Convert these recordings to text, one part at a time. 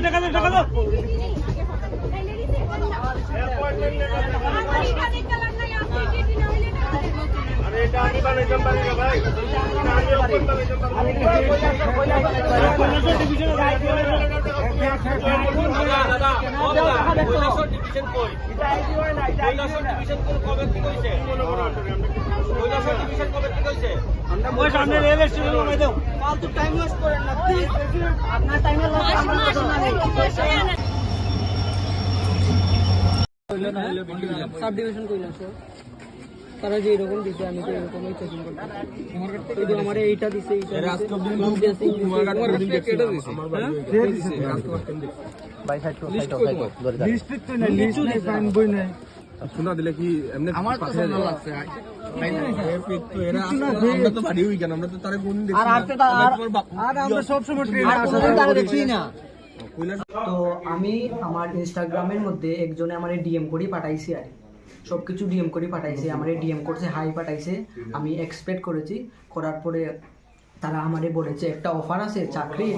টাকা দাও টাকা দাও। ওই সামনে সাব ডিভিশন কৈলাস তারা যে এরকম দিছে আমি তো এরকমই চেকিং আমার এইটা দিছে এইটা দিছে। নাম কাছে এটা দিছে? শোনা দিলে কি এমনি আমার তো শোনা লাগছে এরা আমরা তো বাড়ি হই কেন? আমরা তো তারে কোনদিন দেখি আর আপনি তা- আর- আর আমরা সব সময় আর কোনোদিন তারা তো আমি আমার ইনস্টাগ্রামের মধ্যে একজনে আমার ডিএম করে পাঠাইছি আর সব কিছু ডিএম করে পাঠাইছে আমার ডিএম করছে হাই পাঠাইছে। আমি এক্সপেক্ট করেছি করার পরে তারা আমারে বলেছে একটা অফার আছে চাকরি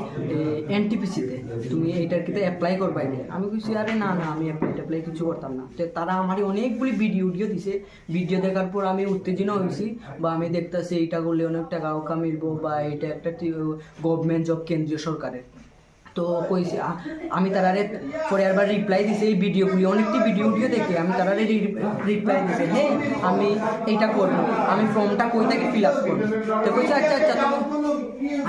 এনটিপিসিতে তুমি এইটার কিতে অ্যাপ্লাই করবাই। আমি বলছি আরে না না আমি অ্যাপ্লাই ট্যাপ্লাই কিছু করতাম না। তো তারা আমারে অনেকগুলি ভিডিও উডিও দিছে। ভিডিও দেখার পর আমি উত্তেজনা হয়েছি বা আমি দেখতেছি এইটা করলে অনেক টাকা ওকা মিলবো বা এটা একটা গভর্নমেন্ট জব কেন্দ্রীয় সরকারের। তো কইছে আমি তারারে পরে আবার রিপ্লাই দিছে এই ভিডিওগুলি অনেকটি ভিডিও ভিডিও দেখে আমি তারারে রিপ্লাই দিছে হ্যাঁ আমি এইটা করব আমি ফর্মটা কই থেকে ফিল আপ করব? তো কইছে আচ্ছা আচ্ছা তুমি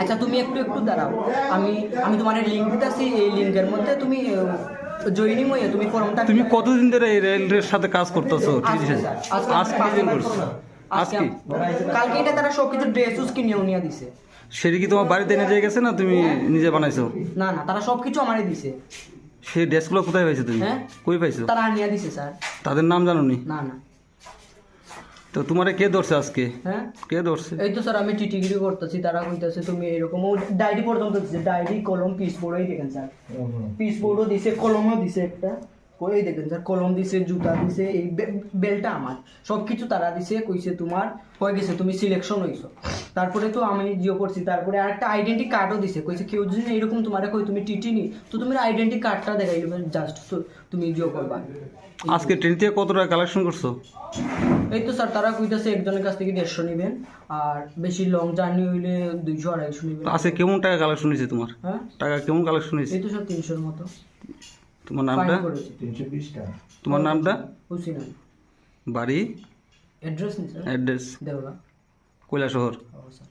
আচ্ছা তুমি একটু একটু দাঁড়াও আমি আমি তোমার লিঙ্ক দিতেছি এই লিঙ্কের মধ্যে তুমি জয়েনিং হয়ে তুমি ফর্মটা তুমি কতদিন ধরে এই রেলের সাথে কাজ করতেছো আজকে স্যার, আজকে দিন করছ? আজকে আজকে? কালকে এটা তারা সব কিছু ড্রেস উস কিনেও নিয়ে দিছে। সেটা কি তোমার বাড়িতে এনে দিয়ে গেছে না তুমি নিজে বানাইছো? না না তারা সব কিছু আমারই দিছে। সেই ড্রেসগুলো কোথায় পাইছো তুমি? হ্যাঁ? কই পাইছো? তারা নিয়ে দিছে স্যার। তাদের নাম জানো নি না। না তো তোমারে কে ধরছে আজকে? হ্যাঁ? কে ধরছে? এই তো স্যার আমি টিটিগিরি করতেছি তারা কইতাছে তুমি এরকম ডায়েরি পর্যন্ত দিছে ডায়েরি কলম পিস বোর্ডই দেখেন স্যার। পিস বোর্ডও দিছে কলমও দিছে একটা। ওই দেখেন স্যার কলম দিছে জুতা দিছে এই বেলটা আমার। সব কিছু তারা দিছে কইছে তোমার হয়ে গেছে তুমি সিলেকশন হইছো। তারপরে তো আমি জিও করছি তারপরে আরেকটা আইডেন্টি কার্ডও দিছে কইছে কেউ যদি এরকম তোমার কই তুমি টিটি নি তো তুমি আইডেন্টি কার্ডটা দেখাই জাস্ট তুমি জিও করবা। আজকে ট্রেন থেকে কত টাকা কালেকশন করছ? এই তো স্যার তারা কইতাছে একজনের কাছ থেকে দেড়শো নেবেন আর বেশি লং জার্নি হইলে দুইশো আড়াইশো নেবেন। আজকে কেমন টাকা কালেকশন হয়েছে তোমার? হ্যাঁ? টাকা কেমন কালেকশন হয়েছে এই তো স্যার তিনশোর মতো। তোমার নামটা? তোমার নামটা? হুসিন। বাড়ি? অ্যাড্রেস অ্যাড্রেস দেওয়া কৈলা শহর ও স্যার